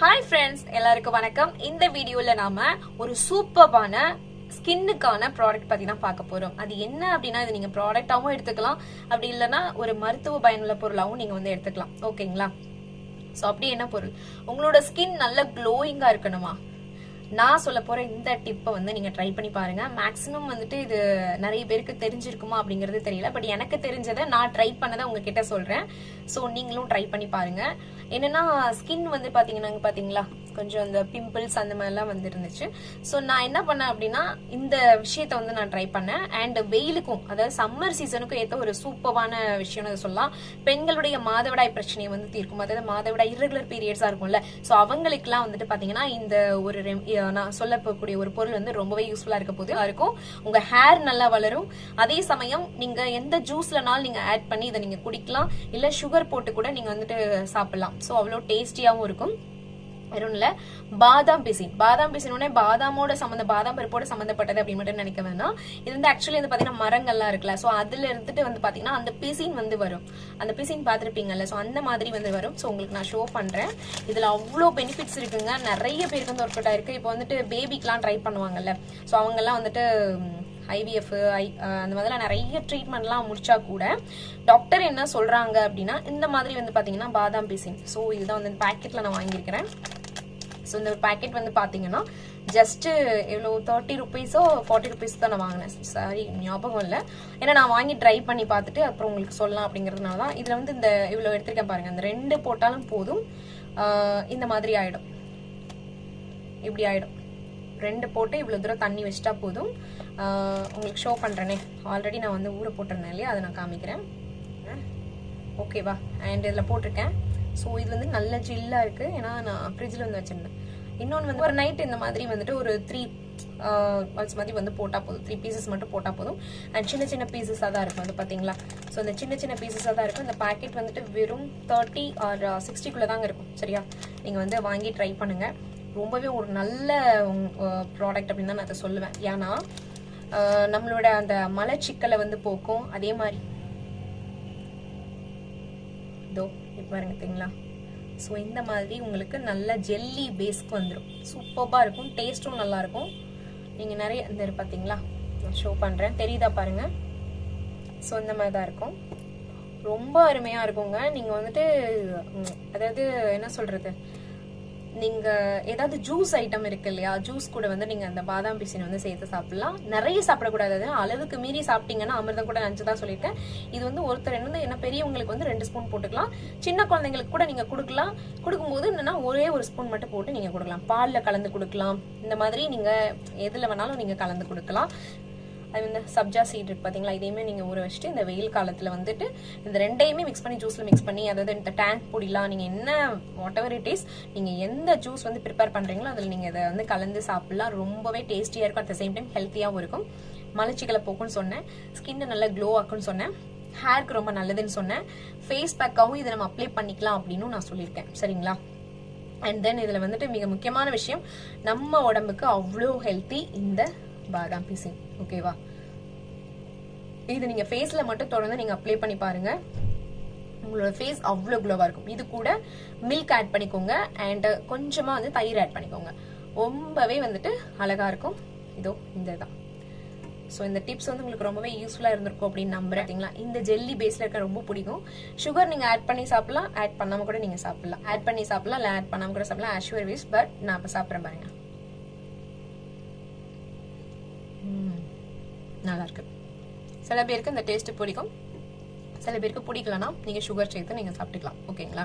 Hi friends எல்லாருக்கும் வணக்கம். இந்த வீடியோல நாம ஒரு சூப்பர்பான ஸ்கின்னுக்கான ப்ராடக்ட் பத்தி தான் பார்க்க போறோம். அது என்ன அப்படின்னா இது நீங்க ப்ராடக்டாவும் எடுத்துக்கலாம். அப்படி இல்லைன்னா ஒரு மருத்துவ பயனுள்ள பொருளாகவும் நீங்க வந்து எடுத்துக்கலாம். ஓகேங்களா ஸோ அப்படி என்ன பொருள்? உங்களோட ஸ்கின் நல்ல க்ளோயிங்கா இருக்கணுமா? நான் சொல்ல போற இந்த டிப்பை வந்து நீங்க ட்ரை பண்ணி பாருங்க. மேக்ஸிமம் வந்துட்டு இது நிறைய பேருக்கு தெரிஞ்சிருக்குமா அப்படிங்கிறது தெரியல. பட் எனக்கு தெரிஞ்சதை நான் ட்ரை பண்ணதை உங்ககிட்ட சொல்றேன். ஸோ நீங்களும் ட்ரை பண்ணி பாருங்க. என்னன்னா ஸ்கின் வந்து பாத்தீங்கன்னா பாத்தீங்களா? கொஞ்சம் அந்த பிம்பிள்ஸ் அந்த மாதிரிலாம் வந்துருந்துச்சு. ஸோ நான் என்ன பண்ணேன் அப்படின்னா இந்த விஷயத்த வந்து நான் ட்ரை பண்ணேன். அண்ட் வெயிலுக்கும் அதாவது சம்மர் சீசனுக்கும் ஏற்ற ஒரு சூப்பரான விஷயம்னு சொல்லலாம். பெண்களுடைய மாதவிடாய் பிரச்சனையை வந்து தீர்க்கும். அதாவது மாதவிடாய் இரகுலர் பீரியட்ஸாக இருக்கும்ல. ஸோ அவங்களுக்குலாம் வந்துட்டு பார்த்தீங்கன்னா இந்த ஒரு நான் சொல்ல போகக்கூடிய ஒரு பொருள் வந்து ரொம்பவே யூஸ்ஃபுல்லாக இருக்க போது இருக்கும். உங்கள் ஹேர் நல்லா வளரும். அதே சமயம் நீங்கள் எந்த ஜூஸ்லனாலும் நீங்கள் ஆட் பண்ணி இதை நீங்கள் குடிக்கலாம். இல்லை சுகர் போட்டு கூட நீங்கள் வந்துட்டு சாப்பிடலாம். ஸோ அவ்வளோ டேஸ்டியாகவும் இருக்கும். வெறும் பாதாம் பிசின் பாதாம் பிசின் உடனே பாதாமோட சம்மந்த பாதாம் பருப்போட சம்மந்தப்பட்டது அப்படின்னு மட்டும் நினைக்க வேணாம். இது வந்து ஆக்சுவலி வந்து பாத்தீங்கன்னா மரங்கள்லாம் இருக்குல்ல ஸோ அதுல இருந்துட்டு வந்து பாத்தீங்கன்னா அந்த பிசின் வந்து வரும். அந்த பிசின் பார்த்துருப்பீங்கல்ல ஸோ அந்த மாதிரி வந்து வரும். ஸோ உங்களுக்கு நான் ஷோ பண்றேன். இதுல அவ்வளோ பெனிஃபிட்ஸ் இருக்குங்க. நிறைய பேருக்கு வந்து ஒர்க் அவுட் ஆயிருக்கு. இப்போ வந்துட்டு பேபிக்கெலாம் ட்ரை பண்ணுவாங்கல்ல ஸோ அவங்கெல்லாம் வந்துட்டு ஐவிஎஃப் ஐ அந்த மாதிரிலாம் நிறைய ட்ரீட்மெண்ட்லாம் முடிச்சா கூட டாக்டர் என்ன சொல்றாங்க அப்படின்னா இந்த மாதிரி வந்து பாத்தீங்கன்னா பாதாம் பிசின். ஸோ இதுதான் வந்து பேக்கெட்ல நான் வாங்கியிருக்கிறேன். ஸோ இந்த பேக்கெட் வந்து பார்த்தீங்கன்னா ஜஸ்ட்டு எவ்வளோ தேர்ட்டி ருபீஸோ ஃபார்ட்டி ருபீஸ் தான் நான் வாங்கினேன். சாரி ஞாபகம் இல்லை. ஏன்னா நான் வாங்கி ட்ரை பண்ணி பார்த்துட்டு அப்புறம் உங்களுக்கு சொல்லலாம் அப்படிங்கிறதுனால தான். இதில் வந்து இந்த இவ்வளோ எடுத்திருக்கேன் பாருங்க. இந்த ரெண்டு போட்டாலும் போதும். இந்த மாதிரி ஆயிடும். இப்படி ஆயிடும். ரெண்டு போட்டு இவ்வளோ தூரம் தண்ணி வச்சிட்டா போதும். உங்களுக்கு ஷோ பண்ணுறேனே ஆல்ரெடி நான் வந்து ஊற போட்டிருந்தேன் இல்லையா? அதை நான் காமிக்கிறேன். ஓகேவா? அண்ட் இதில் போட்டிருக்கேன். ஸோ இது வந்து நல்ல ஜில்லாக இருக்குது ஏன்னா நான் ஃப்ரிட்ஜில் வந்து வச்சுருந்தேன். இன்னொன்று வந்து ஒரு நைட் இந்த மாதிரி வந்துட்டு ஒரு த்ரீ பால்ஸ் மாதிரி வந்து போட்டால் போதும். த்ரீ பீசஸ் மட்டும் போட்டால் போதும். அண்ட் சின்ன சின்ன பீசஸாக தான் இருக்கும் அது பார்த்தீங்களா ஸோ அந்த சின்ன சின்ன பீசஸாக தான் இருக்கும். இந்த பேக்கெட் வந்துட்டு வெறும் தேர்ட்டி ஆர் சிக்ஸ்டிக்குள்ளே தாங்க இருக்கும். சரியா? நீங்கள் வந்து வாங்கி ட்ரை பண்ணுங்கள் ரொம்பவே ஒரு நல்ல ப்ராடக்ட் அப்படின்னு தான் நான் அதை சொல்லுவேன். ஏன்னா நம்மளோட அந்த மலை சிக்கலை வந்து போக்கும். அதே மாதிரி. இதோ. இப்போ பாருங்க தெரியுங்களா? ஸோ இந்த மாதிரி உங்களுக்கு நல்ல ஜெல்லி பேஸ்க்கு வந்துடும் சூப்பராக இருக்கும் டேஸ்ட்டும் நல்லாயிருக்கும் நீங்கள் நிறைய இந்த பார்த்தீங்களா நான் ஷோ பண்ணுறேன் தெரியுதா பாருங்கள் ஸோ இந்த மாதிரி தான் இருக்கும். ரொம்ப அருமையாக இருக்குங்க. நீங்கள் வந்துட்டு அதாவது என்ன சொல்கிறது நீங்கள் ஏதாவது ஜூஸ் ஐட்டம் இருக்கு இல்லையா? ஜூஸ் கூட வந்து நீங்கள் அந்த பாதாம் பிசினை வந்து சேர்த்து சாப்பிடலாம். நிறைய சாப்பிடக்கூடாது. அளவுக்கு மீறி சாப்பிட்டீங்கன்னா அமிர்தம் கூட நினச்சி தான் சொல்லியிருக்கேன் இது வந்து ஒருத்தர் என்ன என்ன பெரியவங்களுக்கு வந்து ரெண்டு ஸ்பூன் போட்டுக்கலாம். சின்ன குழந்தைங்களுக்கு கூட நீங்கள் கொடுக்கலாம். கொடுக்கும்போது என்னன்னா ஒரே ஒரு ஸ்பூன் மட்டும் போட்டு நீங்கள் கொடுக்கலாம். பாலில் கலந்து கொடுக்கலாம். இந்த மாதிரி நீங்கள் எதில் வேணாலும் நீங்கள் கலந்து கொடுக்கலாம். அது வந்து சப்ஜா சீட் இருக்கு பார்த்தீங்களா இதையுமே நீங்கள் ஊற வச்சுட்டு இந்த வெயில் காலத்தில் வந்துட்டு இந்த ரெண்டையுமே மிக்ஸ் பண்ணி ஜூஸில் மிக்ஸ் பண்ணி அதாவது இந்த டேங்க் பொடிலாம் நீங்கள் என்ன வாட் எவர் இட் இஸ் நீங்கள் எந்த ஜூஸ் வந்து ப்ரிப்பேர் பண்ணுறீங்களோ அதில் நீங்கள் இதை வந்து கலந்து சாப்பிட்லாம். ரொம்பவே டேஸ்டியாக இருக்கும். அட் த சேம் டைம் ஹெல்த்தியாகவும் இருக்கும். மலச்சிக்கலை போக்குன்னு சொன்னேன். ஸ்கின்னு நல்லா க்ளோ ஆக்குன்னு சொன்னேன். ஹேருக்கு ரொம்ப நல்லதுன்னு சொன்னேன். ஃபேஸ் பேக்காகவும் இதை நம்ம அப்ளை பண்ணிக்கலாம் அப்படின்னு நான் சொல்லியிருக்கேன். சரிங்களா? அண்ட் தென் இதில் வந்துட்டு மிக முக்கியமான விஷயம் நம்ம உடம்புக்கு அவ்வளோ ஹெல்த்தி இந்த பாதாம் பிசின் ஓகேவா இது நீங்க ஃபேஸ்ல மட்டும் தொடர்ந்து நீங்க அப்ளை பண்ணி பாருங்க. உங்களோட ஃபேஸ் அவ்வளோ க்ளோவாக இருக்கும். இது கூட மில்க் ஆட் பண்ணிக்கோங்க அண்ட் கொஞ்சமா வந்து தயிர் ஆட் பண்ணிக்கோங்க. ரொம்பவே வந்துட்டு அழகா இருக்கும். இதோ இந்த தான் ஸோ இந்த டிப்ஸ் வந்து உங்களுக்கு ரொம்பவே யூஸ்ஃபுல்லாக இருந்திருக்கும் அப்படின்னு நம்புறேன் இந்த ஜெல்லி பேஸில் இருக்க ரொம்ப பிடிக்கும். சுகர் நீங்கள் ஆட் பண்ணி சாப்பிடலாம் ஆட் பண்ணாமல் கூட நீங்கள் சாப்பிடலாம். ஆட் பண்ணி சாப்பிடலாம் இல்லை ஆட் பண்ணாமல் கூட சாப்பிடலாம். ஆஷ்யூர் வீஸ் பட் நான் இப்போ சாப்பிட்றேன் பாருங்க. நல்லா இருக்கு சில பேருக்கு இந்த டேஸ்ட் பிடிக்கும். சில பேருக்கு பிடிக்கலன்னா நீங்கள் சுகர் சேர்த்து நீங்கள் சாப்பிட்டுக்கலாம். ஓகேங்களா?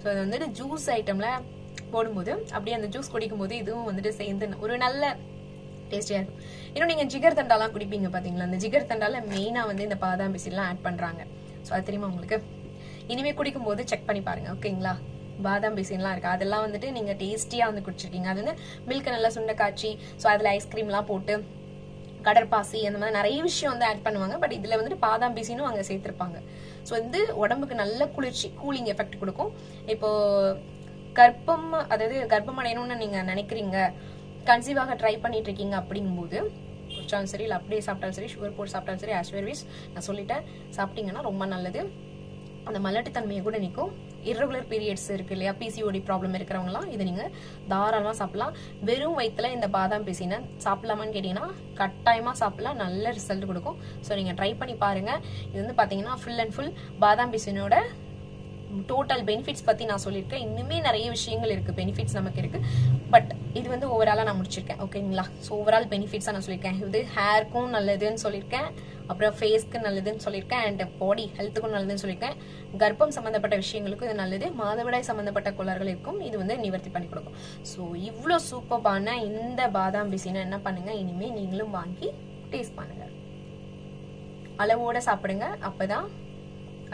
ஸோ அது வந்துட்டு ஜூஸ் ஐட்டமில் போடும்போது அப்படியே அந்த ஜூஸ் குடிக்கும்போது இதுவும் வந்துட்டு சேர்ந்து ஒரு நல்ல டேஸ்டியாக இருக்கும். இன்னும் நீங்கள் ஜிகர் தண்டாலாம் குடிப்பீங்க பார்த்தீங்களா அந்த ஜிகர் தண்டால மெயினாக வந்து இந்த பாதாம் பிசிலாம் ஆட் பண்ணுறாங்க ஸோ அது தெரியுமா உங்களுக்கு? இனிமே குடிக்கும்போது செக் பண்ணி பாருங்க. ஓகேங்களா? பாதாம் பிசின்லாம் இருக்கு? அதெல்லாம் வந்துட்டு நீங்கள் டேஸ்டியாக வந்து குடிச்சிருக்கீங்க. அது வந்து மில்க் நல்லா சுண்டை காய்ச்சி ஸோ அதில் ஐஸ்கிரீம்லாம் போட்டு கடற்பாசி அந்த மாதிரி நிறைய விஷயம் வந்து ஆட் பண்ணுவாங்க. பட் இதுல வந்துட்டு பாதாம் பிசினும் அங்க சேர்த்திருப்பாங்க. ஸோ வந்து உடம்புக்கு நல்ல குளிர்ச்சி கூலிங் எஃபெக்ட் கொடுக்கும். இப்போ கர்ப்பம் அதாவது கர்ப்பம் அடையணும்னு நீங்க நினைக்கிறீங்க கன்சீவாக ட்ரை பண்ணிட்டு இருக்கீங்க அப்படிங்கும்போது குடிச்சாலும் சரி இல்லை அப்படியே சாப்பிட்டாலும் சரி சுகர் போட்டு சாப்பிட்டாலும் சரி ஆஸ்வேர்விஸ் நான் சொல்லிட்டேன் சாப்பிட்டீங்கன்னா ரொம்ப நல்லது. அந்த மலட்டுத்தன்மையை கூட நிற்கும் இரகுலர் பீரியட்ஸ் இருக்கு இல்லையா? பிசிஓடி ப்ராப்ளம் இருக்கிறவங்களாம் இதை நீங்க தாராளமா சாப்பிடலாம். வெறும் வயிற்றுல இந்த பாதாம் பிசினை சாப்பிடலாமான்னு கேட்டீங்கன்னா கட்டாயமா சாப்பிடலாம். நல்ல ரிசல்ட் கொடுக்கும். ஸோ நீங்க ட்ரை பண்ணி பாருங்க. இது வந்து பாத்தீங்கன்னா ஃபுல் அண்ட் ஃபுல் பாதாம் பிசினோட டோட்டல் பெனிஃபிட்ஸ் பத்தி நான் சொல்லியிருக்கேன். இன்னுமே நிறைய விஷயங்கள் இருக்கு. பெனிஃபிட்ஸ் நமக்கு இருக்கு. பட் இது வந்து ஓவராலாக நான் முடிச்சிருக்கேன். ஓகேங்களா ஸோ ஓவரால் பெனிஃபிட்ஸாக நான் சொல்லியிருக்கேன். இது ஹேர்க்கும் நல்லதுன்னு சொல்லியிருக்கேன். அப்புறம் ஃபேஸ்க்கு நல்லதுன்னு சொல்லியிருக்கேன். அண்ட் பாடி ஹெல்த்துக்கும் நல்லதுன்னு சொல்லியிருக்கேன். கர்ப்பம் சம்பந்தப்பட்ட விஷயங்களுக்கும் இது நல்லது மாதவிடாய் சம்பந்தப்பட்ட கோளாறுகளுக்கும் இது வந்து நிவர்த்தி பண்ணி கொடுக்கும். ஸோ இவ்வளோ சூப்பர்பான இந்த பாதாம் பிசினை என்ன பண்ணுங்க? இனிமே நீங்களும் வாங்கி டேஸ்ட் பண்ணுங்க. அளவோட சாப்பிடுங்க. அப்பதான்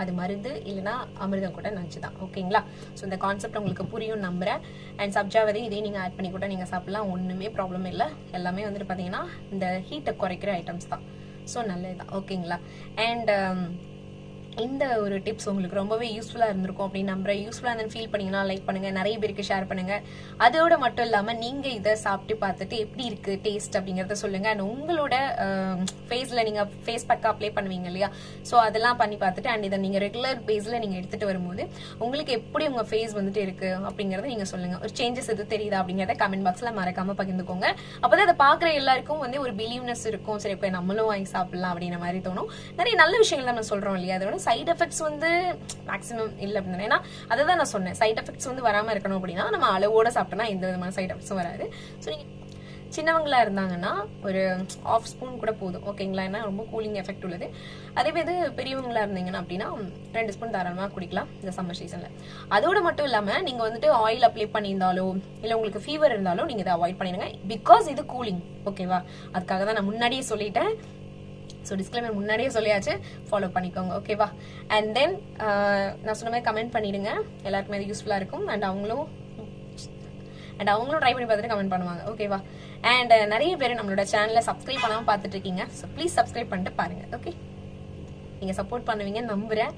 அது மருந்து இல்லைன்னா அமிர்தம் கூட நஞ்சு தான் ஓகேங்களா? ஸோ இந்த கான்செப்ட் உங்களுக்கு புரியும் நம்புறேன். அண்ட் சப்ஜாவரி இதையும் நீங்கள் ஆட் பண்ணி கூட நீங்கள் சாப்பிடலாம். ஒன்றுமே ப்ராப்ளம் இல்லை. எல்லாமே வந்துட்டு பார்த்தீங்கன்னா இந்த ஹீட்டை குறைக்கிற ஐட்டம்ஸ் தான். ஸோ நல்லது தான் ஓகேங்களா அண்ட் இந்த ஒரு டிப்ஸ் உங்களுக்கு ரொம்பவே யூஸ்ஃபுல்லாக இருந்திருக்கும் அப்படின்னு நம்புறேன். யூஸ்ஃபுல்லாக இருந்து ஃபீல் பண்ணீங்கன்னா லைக் பண்ணுங்க. நிறைய பேருக்கு ஷேர் பண்ணுங்க. அதோட மட்டும் இல்லாமல் நீங்கள் இதை சாப்பிட்டு பார்த்துட்டு எப்படி இருக்கு டேஸ்ட் அப்படிங்கிறத சொல்லுங்க. அண்ட் உங்களோட ஃபேஸில் நீங்கள் ஃபேஸ் பேக்காக அப்ளை பண்ணுவீங்க இல்லையா? ஸோ அதெல்லாம் பண்ணி பார்த்துட்டு அண்ட் இதை நீங்கள் ரெகுலர் பேஸில் நீங்கள் எடுத்துட்டு வரும்போது உங்களுக்கு எப்படி உங்கள் ஃபேஸ் வந்துட்டு இருக்கு அப்படிங்கிறத நீங்கள் சொல்லுங்க. ஒரு சேஞ்சஸ் எது தெரியுதா அப்படிங்கிறத கமெண்ட் பாக்ஸில் மறக்காமல் பகிர்ந்துக்கோங்க. அப்போதான் அதை பார்க்குற எல்லாருக்கும் வந்து ஒரு பிலீவ்னஸ் இருக்கும். சரி இப்போ நம்மளும் வாங்கி சாப்பிடலாம் அப்படின்ற மாதிரி தோணும். நிறைய நல்ல விஷயங்கள் நம்ம சொல்கிறோம் இல்லையா? அதோட சைட் எஃபெக்ட்ஸ் வந்து மேக்ஸிமம் இல்லை அப்படின்னு ஏன்னா அதை தான் நான் சொன்னேன். சைட் எஃபெக்ட்ஸ் வந்து வராமல் இருக்கணும் அப்படின்னா நம்ம அளவோட சாப்பிட்டோம்னா எந்த விதமான சைட் எஃபெக்ட்ஸும் வராது. ஸோ நீங்கள் சின்னவங்களா இருந்தாங்கன்னா ஒரு ஆஃப் ஸ்பூன் கூட போதும். ஓகேங்களா ஏன்னா ரொம்ப கூலிங் எஃபெக்ட் உள்ளது. அதே இது பெரியவங்களா இருந்தீங்கன்னா அப்படின்னா ரெண்டு ஸ்பூன் தாராளமாக குடிக்கலாம் இந்த சம்மர் சீசனில் அதோட மட்டும் இல்லாமல் நீங்கள் வந்துட்டு ஆயில் அப்ளை பண்ணியிருந்தாலோ இல்லை உங்களுக்கு ஃபீவர் இருந்தாலோ நீங்கள் இதை அவாய்ட் பண்ணிடுங்க. பிகாஸ் இது கூலிங் ஓகேவா அதுக்காக தான் நான் முன்னாடியே சொல்லிட்டேன். ஸோ டிஸ்கிளைமர் முன்னாடியே சொல்லியாச்சு. ஃபாலோ பண்ணிக்கோங்க ஓகேவா அண்ட் தென் நான் சொன்ன மாதிரி கமெண்ட் பண்ணிடுங்க. எல்லாருக்குமே அது யூஸ்ஃபுல்லாக இருக்கும். அண்ட் அவங்களும் அண்ட் அவங்களும் ட்ரை பண்ணி பார்த்துட்டு கமெண்ட் பண்ணுவாங்க ஓகேவா அண்ட் uh, நிறைய பேர் நம்மளோட சேனலை சப்ஸ்கிரைப் பண்ணாமல் பார்த்துட்டு இருக்கீங்க. ஸோ ப்ளீஸ் சப்ஸ்கிரைப் பண்ணிட்டு பாருங்க ஓகே நீங்கள் சப்போர்ட் பண்ணுவீங்கன்னு நம்புகிறேன்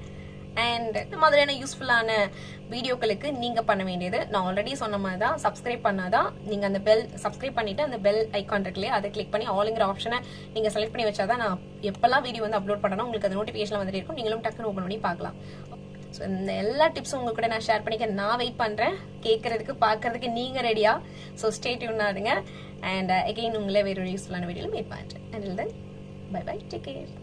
அண்ட் இந்த மாதிரியான யூஸ்ஃபுல்லான வீடியோக்களுக்கு நீங்கள் பண்ண வேண்டியது. நான் ஆல்ரெடி சொன்ன மாதிரி தான் சப்ஸ்கிரைப் பண்ணாதான் நீங்கள் அந்த பெல் சப்ஸ்கிரைப் பண்ணிவிட்டு அந்த பெல் ஐக்கான் இருக்குல்லையே அதை கிளிக் பண்ணி ஆளுங்கிற ஆப்ஷனை நீங்கள் செலக்ட் பண்ணி வச்சா தான் நான் எப்பெல்லாம் வீடியோ வந்து அப்லோட் பண்ணணும் உங்களுக்கு அந்த நோட்டிஃபிகேஷன் வந்துட்டு இருக்கும். நீங்களும் டக்குன்னு ஓப்பன் பண்ணி பார்க்கலாம். ஸோ இந்த எல்லா டிப்ஸும் உங்கள் கூட நான் ஷேர் பண்ணிக்க நான் வெயிட் பண்ணுறேன் கேட்கறதுக்கு பார்க்கறதுக்கு நீங்கள் ரெடியா ஸோ ஸ்டே டியூனாக இருங்க. அண்ட் அகெயின் uh, உங்களே வேறு ஒரு யூஸ்ஃபுல்லான வீடியோவில் மீட் பண்ணுறேன் and then bye bye take care